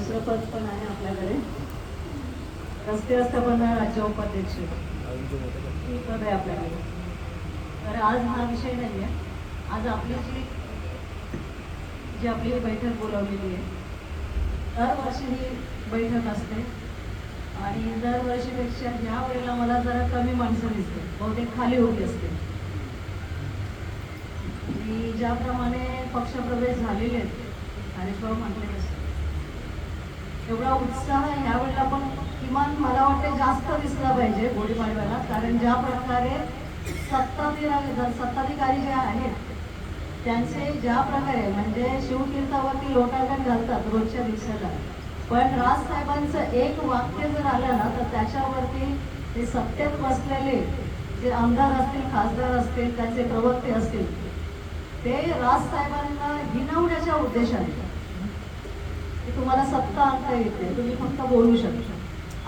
दुसरं पद पण आहे आपल्याकडे. रस्ते व्यवस्थापन राज्य उपाध्यक्ष. ही पद आहे आपल्याकडे. तर आज हा विषय नाही आहे आज आपली जी जी आपली बैठक बोलावलेली आहे दरवर्षी ही बैठक असते. आणि दरवर्षीपेक्षा ह्या वेळेला मला जरा कमी माणसं दिसते बहुतेक खाली होती असते. की ज्याप्रमाणे पक्षप्रवेश झालेले आहेत हरीशभाऊ म्हटले एवढा उत्साह ह्यावेळेला पण किमान मला वाटते जास्त दिसला पाहिजे गुढीपाडव्याला कारण ज्या प्रकारे सत्ताधिकारी सत्ताधिकारी जे आहेत त्यांचे ज्या प्रकारे म्हणजे शिवतीर्थावरती लोटागण घालतात रोजच्या दिवसाला पण राजसाहेबांचं एक वाक्य जर आलं ना तर त्याच्यावरती ते सत्तेत बसलेले जे आमदार असतील खासदार असतील त्यांचे प्रवक्ते असतील ते राजसाहेबांना हिनवण्याच्या उद्देशाने. तुम्हाला सत्ता आणता येत नाही तुम्ही फक्त बोलू शकता.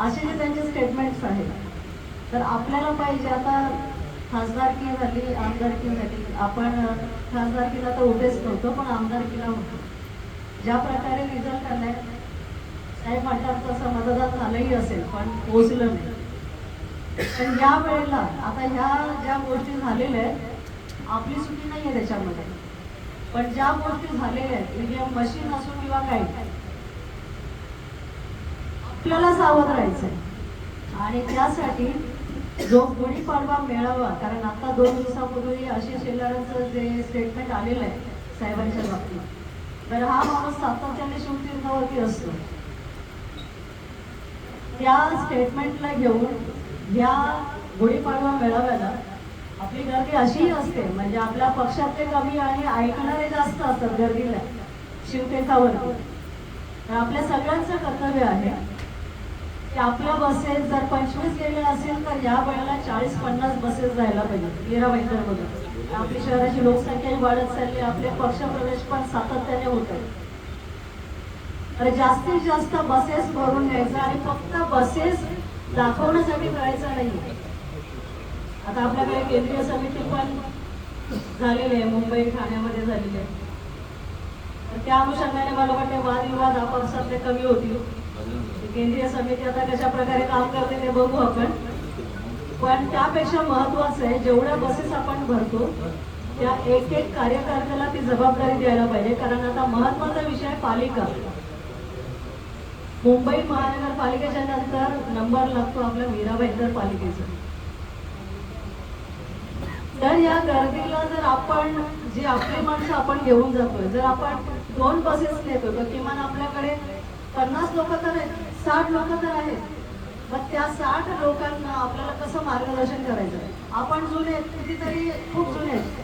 असे जे त्यांचे स्टेटमेंट्स आहेत तर आपल्याला पाहिजे. आता खासदारकी झाली आमदारकी झाली. आपण खासदारकीला तर उभेच नव्हतो पण आमदारकीला होतो. ज्या प्रकारे रिझल्ट आलाय साहेब म्हणतात तसं मतदान झालंही असेल पण पोहोचलं नाही. पण या वेळेला आता ह्या ज्या गोष्टी झालेल्या आहेत आपली सुटी नाही आहे त्याच्यामध्ये. पण ज्या गोष्टी झालेल्या आहेत ईव्हीएम मशीन असो किंवा काही आपल्याला सावध राहायचंय. आणि त्यासाठी जो गुढीपाडवा मेळावा कारण आता दोन दिवसापूर्वी अशी शेलारांचं जे स्टेटमेंट आलेलं आहे साहेबांच्या बाबतीत तर हा माणूस सातत्याने शिवतीर्थावरती असतो. त्या स्टेटमेंटला घेऊन या गुढीपाडवा मेळाव्याला आपली गर्दी अशीही असते म्हणजे आपल्या पक्षातले कमी आणि ऐकणारे जास्त असतात गर्दीला शिवतीर्थावरती तर आपल्या सगळ्यांचं कर्तव्य आहे की आपल्या बसेस जर पंचवीस गेले असेल तर या वेळेला चाळीस पन्नास बसेस जायला पाहिजे मीराबाईंकडे आपली शहराची लोकसंख्याही वाढत चालली आपले पक्षप्रवेश पण सातत्याने होत आहे. तर जास्तीत जास्त बसेस भरून घ्यायचं आणि फक्त बसेस दाखवण्यासाठी करायचं नाही आता आपल्याकडे केंद्रीय समिती पण झालेली आहे मुंबई ठाण्यामध्ये झालेली आहे. तर त्या अनुषंगाने मला वाटते वादविवाद आपापसातले कमी होतील. केंद्रीय समिती आता कशा प्रकारे काम करते ते बघू आपण. पण त्यापेक्षा महत्वाचं आहे जेवढ्या बसेस आपण भरतो त्या एक एक कार्यकर्त्याला ती जबाबदारी द्यायला पाहिजे. कारण आता महत्त्वाचा विषय आहे पालिका. मुंबई महानगरपालिकेच्या नंतर नंबर लागतो आपल्या मीराबाईंदर पालिकेचा. तर या गर्दीला जर आपण जी आपली माणसं आपण घेऊन जातोय जर आपण दोन बसेस नेतो तर किमान आपल्याकडे पन्नास लोक तर आहेत. साठ लोक तर आहेत. मग त्या साठ लोकांना आपल्याला कसं मार्गदर्शन करायचं? आपण जुने आहेत कितीतरी खूप जुने आहेत.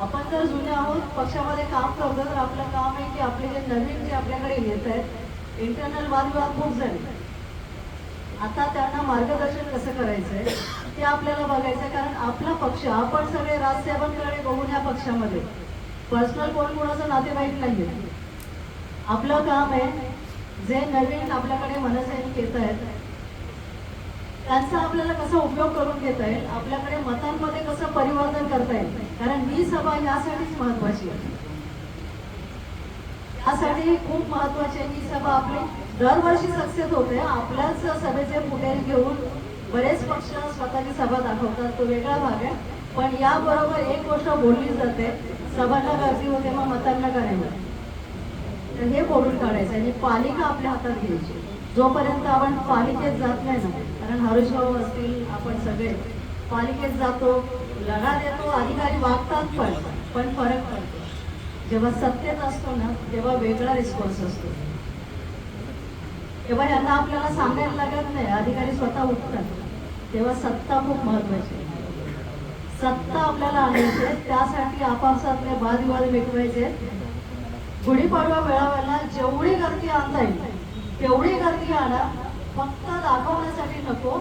आपण जर जुने आहोत पक्षामध्ये काम करतो तर आपलं काम आहे की आपले जे नवीन जे आपल्याकडे येत आहेत इंटरनल वादविवाद खूप झाले. आता त्यांना मार्गदर्शन कसं करायचंय ते आपल्याला बघायचं आहे कारण आपला पक्ष आपण सगळे राजसाहेबांकडे बघून या पक्षामध्ये. पर्सनल कोण कोणाचं नातेवाईक नाहीये. आपलं काम आहे जे नवीन आपल्याकडे मनसैनिक येत आहेत त्यांचा आपल्याला कसा उपयोग करून घेता येईल आपल्याकडे मतांमध्ये कसं परिवर्तन करता येईल कारण ही सभा यासाठीच महत्वाची आहे. यासाठी खूप महत्वाची आहे ही सभा आपली. दरवर्षी सक्सेस होते. आपल्याच सभेचे पुढे घेऊन बरेच पक्ष स्वतःची सभा दाखवतात. तो वेगळा भाग आहे. पण याबरोबर एक गोष्ट बोलली जाते. सभांना गर्दी होते मग मतांना करायला तर हे मोडून काढायचं आणि पालिका आपल्या हातात घ्यायची. जोपर्यंत आपण पालिकेत जात नाही ना कारण हरीशभाऊ असतील आपण सगळे पालिकेत जातो लढा देतो अधिकारी वागतात पण पण फरक पडतो. जेव्हा सत्तेत असतो ना तेव्हा वेगळा रिस्पॉन्स असतो. तेव्हा यांना आपल्याला सांगायला लागत नाही अधिकारी स्वतः उठतात. तेव्हा सत्ता खूप महत्वाची आहे. सत्ता आपल्याला आणायची त्यासाठी आपापसातले वादविवाद मिटवायचे गुढीपाडवा मेळाव्याला जेवढी गर्दी आणता येईल तेवढी गर्दी आणा. फक्त दाखवण्यासाठी नको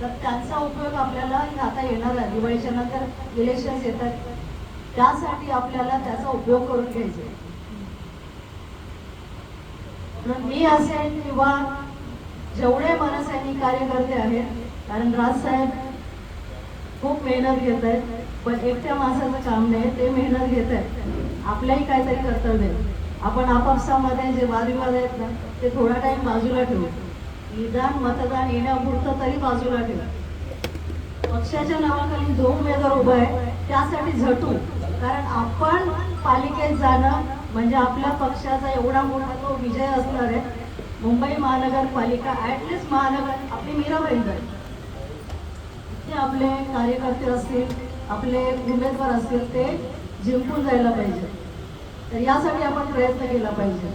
तर त्यांचा उपयोग आपल्याला आता येणार आहे. दिवाळीच्या नंतर इलेक्शन येतात. त्यासाठी आपल्याला त्याचा उपयोग करून घ्यायचा आहे. म्हणून मी असेल किंवा जेवढे मनसैनिक कार्यकर्ते आहेत कारण राजसाहेब खूप मेहनत घेत आहेत पण एकट्या माणसाचं काम नाही ते मेहनत घेत आहेत. आपल्याही काहीतरी कर्तव्य आहे. आपण आपापसामध्ये जे वादविवाद आहेत ना ते थोडा टाइम बाजूला ठेवू. निदान मतदान येण्यापुरतं तरी बाजूला ठेवू. पक्षाच्या नावाखाली जो उमेदवार उभा आहे त्यासाठी झटू. कारण आपण पालिकेत जाणं म्हणजे आपल्या पक्षाचा एवढा मोठा तो विजय असणार आहे. मुंबई महानगरपालिका ऍटलिस्ट महानगर आपली मीराबाई भाईंदर ते आपले कार्यकर्ते असतील आपले उमेदवार असतील ते जिंकून जायला पाहिजे. तर यासाठी आपण प्रयत्न केला पाहिजे.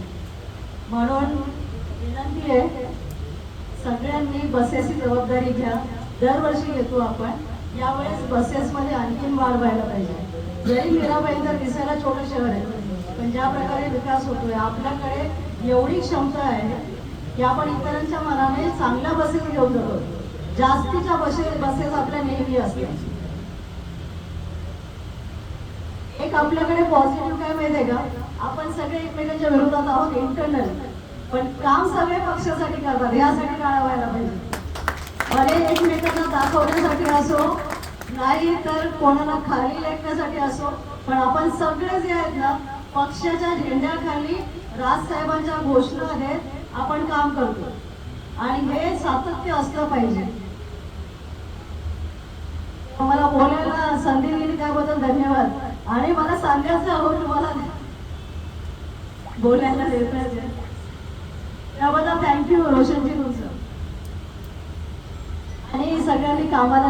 म्हणून विनंती आहे सगळ्यांनी बसेसची जबाबदारी घ्या. दरवर्षी घेतो आपण. यावेळेस बसेसमध्ये आणखीन वाढ व्हायला पाहिजे. जरी मीराबाईंदर दिसायला छोटं शहर आहे पण ज्या प्रकारे विकास होतोय आपल्याकडे एवढी क्षमता आहे की आपण इतरांच्या मनाने चांगल्या बसेस घेऊन जातो. जास्तीच्या बसेस बसेस आपल्या नेहमी असतात. एक आपल्याकडे पॉझिटिव्ह काय माहितीये का? आपण सगळे एकमेकांच्या विरोधात आहोत इंटरनल पण काम सगळे पक्षासाठी करतात यासाठी काळा व्हायला पाहिजे. भले एकमेकांना दाखवण्यासाठी असो नाही तर कोणाला खाली लेखण्यासाठी असो पण आपण सगळे जे आहेत ना पक्षाच्या झेंड्याखाली राजसाहेबांच्या घोषणा आहेत आपण काम करतो. आणि हे सातत्य असलं पाहिजे. मला बोलायला संधी दिली त्याबद्दल धन्यवाद. आणि मला सांगायचं हवं हो, तुम्हाला. बोलायला देत त्याबद्दल थँक्यू रोशनजी तुमचं आणि सगळ्यांनी कामाला